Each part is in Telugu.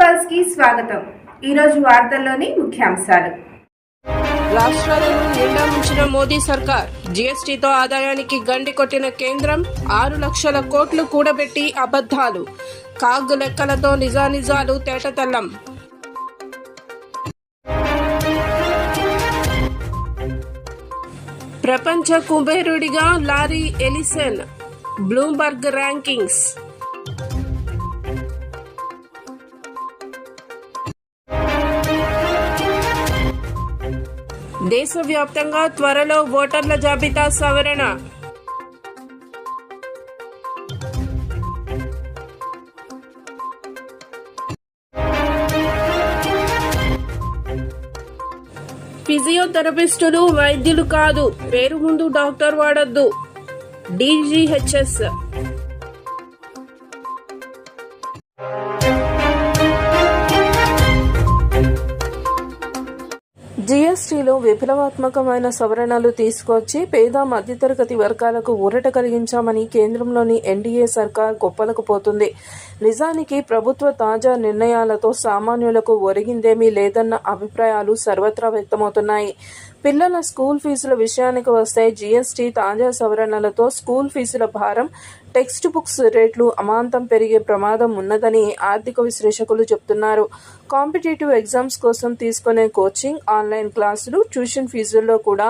పల్స్కి స్వాగతం. ఈరోజు వార్తల్లోని ముఖ్యాంశాలు. రాష్ట్రాలను నిండా ముంచిన మోదీ సర్కార్ జీఎస్టీతో ఆదాయానికి గండి కొట్టిన కేంద్రం ఆరు లక్షల కోట్లు కూడబెట్టి అబద్ధాలు. కాగ్ లెక్కలతో నిజానిజాలు తేటతెల్లం. ప్రపంచ కుబేరుడిగా లారీ ఎలిసన్ బ్లూంబర్గ్ ర్యాంకింగ్స్. దేశవ్యాప్తంగా త్వరలో ఓటర్ల జాబితా సవరణ. ఫిజియోథెరపిస్టులు వైద్యులు కాదు పేరు ముందు డాక్టర్ వాడొద్దు. డీజీహెచ్ఎస్ జీఎస్టీలో విప్లవాత్మకమైన సవరణలు తీసుకొచ్చి పేద మధ్యతరగతి వర్గాలకు ఊరట కలిగించామని కేంద్రంలోని ఎన్డీఏ సర్కార్ గొప్పలకు పోతుంది. నిజానికి ప్రభుత్వ తాజా నిర్ణయాలతో సామాన్యులకు ఒరిగిందేమీ లేదన్న అభిప్రాయాలు సర్వత్రా వ్యక్తమవుతున్నాయి. పిల్లల స్కూల్ ఫీజుల విషయానికి వస్తే జీఎస్టీ తాజా సవరణలతో స్కూల్ ఫీజుల భారం టెక్స్ట్ బుక్స్ రేట్లు అమాంతం పెరిగే ప్రమాదం ఉన్నదని ఆర్థిక విశ్లేషకులు చెబుతున్నారు కాంపిటేటివ్ ఎగ్జామ్స్ కోసం తీసుకునే కోచింగ్ ఆన్లైన్ క్లాసులు ట్యూషన్ ఫీజుల్లో కూడా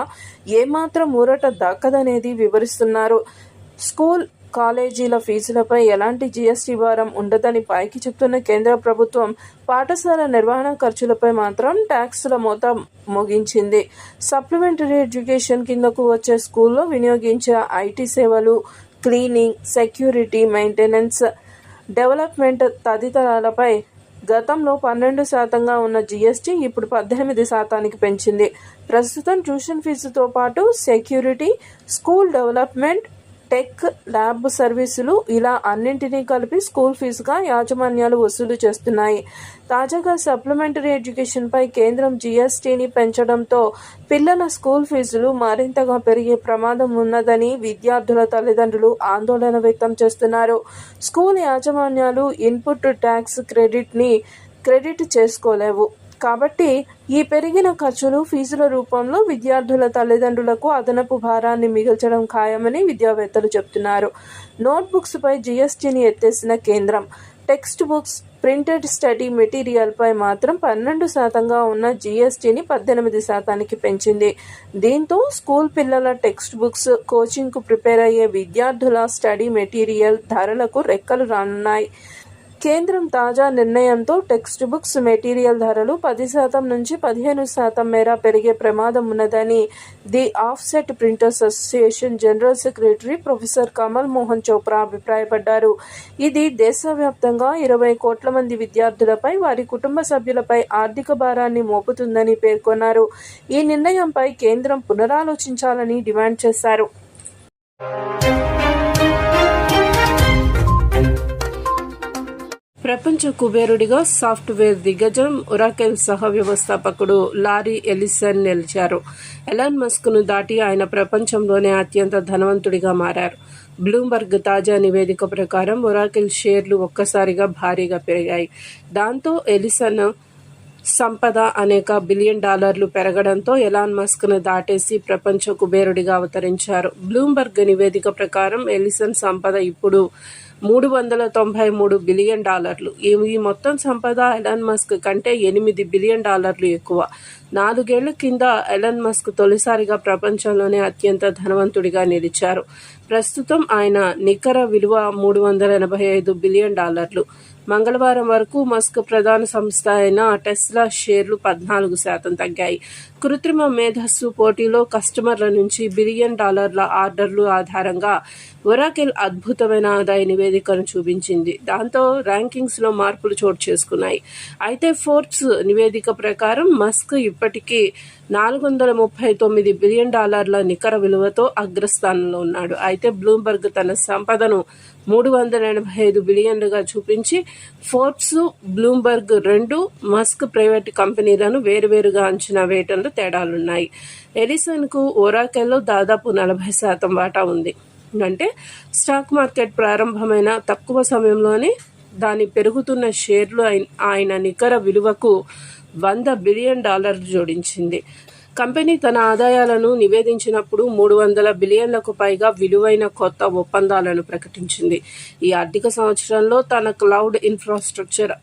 ఏమాత్రం ఊరట దక్కదనేది వివరిస్తున్నారు. స్కూల్ కాలేజీల ఫీజులపై ఎలాంటి జీఎస్టీ భారం ఉండదని పైకి చెప్తున్న కేంద్ర ప్రభుత్వం పాఠశాల నిర్వహణ ఖర్చులపై మాత్రం ట్యాక్సుల మోత ముగించింది. సప్లిమెంటరీ ఎడ్యుకేషన్ కిందకు వచ్చే స్కూల్లో వినియోగించే ఐటీ సేవలు క్లీనింగ్ సెక్యూరిటీ మెయింటెనెన్స్ డెవలప్మెంట్ తదితరాలపై గతంలో పన్నెండు శాతంగా ఉన్న జీఎస్టీ ఇప్పుడు పద్దెనిమిది శాతానికి పెంచింది. ప్రస్తుతం ట్యూషన్ ఫీజుతో పాటు security school development tech lab సర్వీసులు ఇలా అన్నింటినీ కలిపి స్కూల్ ఫీజుగా యాజమాన్యాలు వసూలు చేస్తున్నాయి. తాజాగా సప్లిమెంటరీ ఎడ్యుకేషన్పై కేంద్రం జీఎస్టీని పెంచడంతో పిల్లల స్కూల్ ఫీజులు మరింతగా పెరిగే ప్రమాదం ఉన్నదని విద్యార్థుల తల్లిదండ్రులు ఆందోళన వ్యక్తం చేస్తున్నారు. స్కూల్ యాజమాన్యాలు ఇన్పుట్ ట్యాక్స్ క్రెడిట్ని క్రెడిట్ చేసుకోలేవు. కాబట్టి ఈ పెరిగిన ఖర్చులు ఫీజుల రూపంలో విద్యార్థుల తల్లిదండ్రులకు అదనపు భారాన్ని మిగిల్చడం ఖాయమని విద్యావేత్తలు చెబుతున్నారు. నోట్బుక్స్పై జీఎస్టీని ఎత్తేసిన కేంద్రం టెక్స్ట్ బుక్స్ ప్రింటెడ్ స్టడీ మెటీరియల్పై మాత్రం పన్నెండు శాతంగా ఉన్న జీఎస్టీని పద్దెనిమిది శాతానికి పెంచింది. దీంతో స్కూల్ పిల్లల టెక్స్ట్ బుక్స్ కోచింగ్కు ప్రిపేర్ అయ్యే విద్యార్థుల స్టడీ మెటీరియల్ ధరలకు రెక్కలు రానున్నాయి. కేంద్రం తాజా నిర్ణయంతో టెక్స్ట్ బుక్స్ మెటీరియల్ ధరలు పది శాతం నుంచి పదిహేను శాతం మేర పెరిగే ప్రమాదం ఉన్నదని the offset printers association general secretary professor Kamal Mohan Chopra అభిప్రాయపడ్డారు. ఇది దేశవ్యాప్తంగా ఇరవై కోట్ల మంది విద్యార్థులపై వారి కుటుంబ సభ్యులపై ఆర్థిక భారాన్ని మోపుతుందని పేర్కొన్నారు. ఈ నిర్ణయంపై కేంద్రం పునరాలోచించాలని డిమాండ్ చేశారు. ప్రపంచ కుబేరుడిగా సాఫ్ట్వేర్ దిగ్గజం ఒరాకెల్ సహ వ్యవస్థాపకుడు లారీ ఎలిసన్ నిలిచారు. ఎలాన్ మస్క్ను దాటి ఆయన ప్రపంచంలోనే అత్యంత ధనవంతుడిగా మారారు. బ్లూంబర్గ్ తాజా నివేదిక ప్రకారం ఒరాకెల్ షేర్లు ఒక్కసారిగా భారీగా పెరిగాయి. దాంతో ఎలిసన్ సంపద అనేక బిలియన్ డాలర్లు పెరగడంతో ఎలాన్ మస్క్ను దాటేసి ప్రపంచ కుబేరుడిగా అవతరించారు. బ్లూంబర్గ్ నివేదిక ప్రకారం ఎలిసన్ సంపద ఇప్పుడు మూడు వందల తొంభై మూడు బిలియన్ డాలర్లు. ఈ మొత్తం సంపద ఎలన్ మస్క్ కంటే ఎనిమిది బిలియన్ డాలర్లు ఎక్కువ. నాలుగేళ్ళ కింద ఎలన్ మస్క్ తొలిసారిగా ప్రపంచంలోనే అత్యంత ధనవంతుడిగా నిలిచారు. ప్రస్తుతం ఆయన నికర విలువ మూడు వందల ఎనభై ఐదు బిలియన్ డాలర్లు. మంగళవారం వరకు మస్క్ ప్రధాన సంస్థ అయిన టెస్లా షేర్లు పద్నాలుగు శాతం తగ్గాయి. కృత్రిమ మేధస్సు పోటీలో కస్టమర్ల నుంచి బిలియన్ డాలర్ల ఆర్డర్లు ఆధారంగా ఒరాకెల్ అద్భుతమైన ఆదాయ నివేదికను చూపించింది. దాంతో ర్యాంకింగ్స్లో మార్పులు చోటు చేసుకున్నాయి. అయితే ఫోర్బ్స్ నివేదిక ప్రకారం మస్క్ ఇప్పటికీ నాలుగు వందల ముప్పై తొమ్మిది బిలియన్ డాలర్ల నికర విలువతో అగ్రస్థానంలో ఉన్నాడు. అయితే బ్లూంబర్గ్ తన సంపదను మూడు వందల ఎనభై ఐదు బిలియన్లుగా చూపించి ఫోర్బ్స్ బ్లూంబర్గ్ రెండు మస్క్ ప్రైవేట్ కంపెనీలను వేరువేరుగా అంచనా వేయటంలో తేడాలున్నాయి. ఎడిసన్కు ఒరాకెల్లో దాదాపు నలభై శాతం వాటా ఉంది. అంటే స్టాక్ మార్కెట్ ప్రారంభమైన తక్కువ సమయంలోనే దాని పెరుగుతున్న షేర్లు ఆయన- ఆయన నికర విలువకు వంద బిలియన్ డాలర్లు జోడించింది. కంపెనీ తన ఆదాయాలను నివేదించినప్పుడు మూడు వందల బిలియన్లకు పైగా విలువైన కొత్త ఒప్పందాలను ప్రకటించింది. ఈ ఆర్థిక సంవత్సరంలో తన క్లౌడ్ ఇన్ఫ్రాస్ట్రక్చర్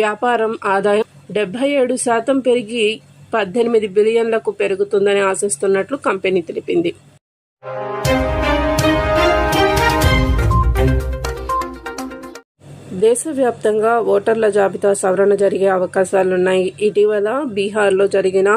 వ్యాపారం ఆదాయం డెబ్బై ఏడు శాతం పెరిగి పద్దెనిమిది బిలియన్లకు పెరుగుతుందని ఆశిస్తున్నట్లు కంపెనీ తెలిపింది. దేశవ్యాప్తంగా ఓటర్ల జాబితా సవరణ జరిగే అవకాశాలున్నాయి. ఇటీవల బీహార్లో జరిగిన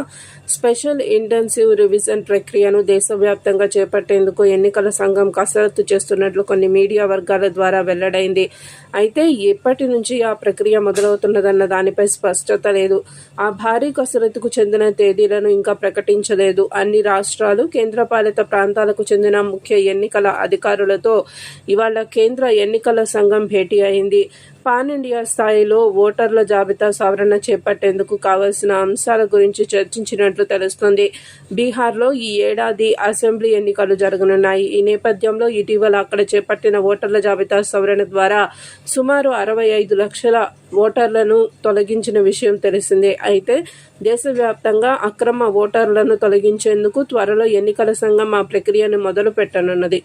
స్పెషల్ ఇంటెన్సివ్ రివిజన్ ప్రక్రియను దేశవ్యాప్తంగా చేపట్టేందుకు ఎన్నికల సంఘం కసరత్తు చేస్తున్నట్లు కొన్ని మీడియా వర్గాల ద్వారా వెల్లడైంది. అయితే ఎప్పటి నుంచి ఆ ప్రక్రియ మొదలవుతున్నదన్న దానిపై స్పష్టత లేదు. ఆ భారీ కసరత్తుకు చెందిన తేదీలను ఇంకా ప్రకటించలేదు. అన్ని రాష్ట్రాలు కేంద్రపాలిత ప్రాంతాలకు చెందిన ముఖ్య ఎన్నికల అధికారులతో ఇవాళ కేంద్ర ఎన్నికల సంఘం భేటీ అయింది. పాన్ ఇండియా స్థాయిలో ఓటర్ల జాబితా సవరణ చేపట్టేందుకు కావలసిన అంశాల గురించి చర్చించినట్లు తెలుస్తోంది. బీహార్లో ఈ ఏడాది అసెంబ్లీ ఎన్నికలు జరగనున్నాయి. ఈ నేపథ్యంలో ఇటీవల అక్కడ చేపట్టిన ఓటర్ల జాబితా సవరణ ద్వారా సుమారు అరవై ఐదు లక్షల ఓటర్లను తొలగించిన విషయం తెలిసిందే. అయితే దేశవ్యాప్తంగా అక్రమ ఓటర్లను తొలగించేందుకు త్వరలో ఎన్నికల సంఘం ఆ ప్రక్రియను మొదలు పెట్టనున్నది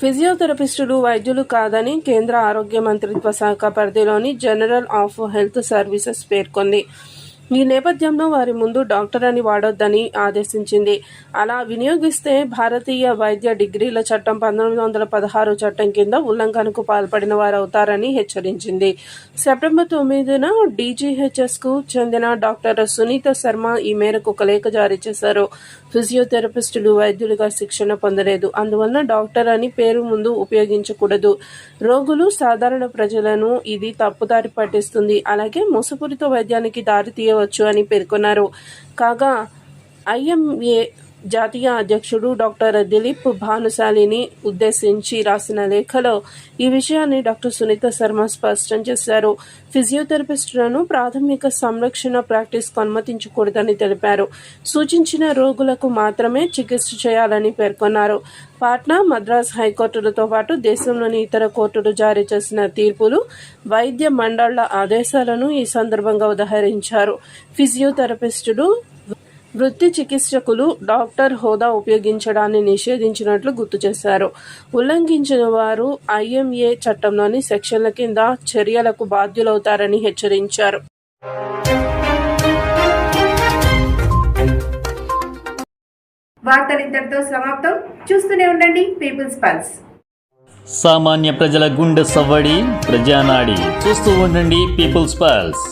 ఫిజియోథెరపిస్టులు వైద్యులు కాదని కేంద్ర ఆరోగ్య మంత్రిత్వ శాఖ పరిధిలోని జనరల్ ఆఫ్ హెల్త్ సర్వీసెస్ పేర్కొంది. ఈ నేపథ్యంలో వారి ముందు డాక్టర్ అని వాడొద్దని ఆదేశించింది. అలా వినియోగిస్తే భారతీయ వైద్య డిగ్రీల చట్టం పంతొమ్మిది వందల పదహారు చట్టం కింద ఉల్లంఘనకు పాల్పడిన వారు అవుతారని హెచ్చరించింది. సెప్టెంబర్ తొమ్మిదిన డీజీహెచ్ఎస్కు చెందిన డాక్టర్ సునీత శర్మ ఈ మేరకు ఒక లేఖ జారీ చేశారు. ఫిజియోథెరపిస్టులు వైద్యులుగా శిక్షణ పొందలేదు. అందువలన డాక్టర్ అని పేరు ముందు ఉపయోగించకూడదు. రోగులు సాధారణ ప్రజలను ఇది తప్పుదారి పట్టిస్తుంది. అలాగే మోసపూరిత వైద్యానికి దారితీయ చేయవచ్చు అని పేర్కొన్నారు. కాగా ఐఎంఏ జాతీయ అధ్యక్షుడు డాక్టర్ దిలీప్ భానుశాలిని ఉద్దేశించి రాసిన లేఖలో ఈ విషయాన్ని డాక్టర్ సునీత శర్మ స్పష్టం చేశారు. ఫిజియోథెరపిస్టులను ప్రాథమిక సంరక్షణ ప్రాక్టీస్కు అనుమతించకూడదని తెలిపారు. సూచించిన రోగులకు మాత్రమే చికిత్స చేయాలని పేర్కొన్నారు. పాట్నా మద్రాస్ హైకోర్టులతో పాటు దేశంలోని ఇతర కోర్టులు జారీ చేసిన తీర్పులు వైద్య మండళ్ళ ఆదేశాలను ఈ సందర్భంగా ఉదహరించారు. ఫిజియోథెరపిస్టులు వృత్తి చికిత్సకులు డాక్టర్ హోదా ఉపయోగించడాన్ని నిషేధించినట్లు గుర్తు చేశారు. ఉల్లంఘించిన వారు ఐఎంఏ చట్టంలోని సెక్షన్ల కింద చర్యలకు బాధ్యులవుతారని హెచ్చరించారు. వార్తలు ఇంతటితో సమాప్తం. చూస్తూనే ఉండండి పీపుల్స్ పల్స్ సామాన్య ప్రజల గుండె సవ్వడి ప్రజానాడి. చూస్తూ ఉండండి పీపుల్స్ పల్స్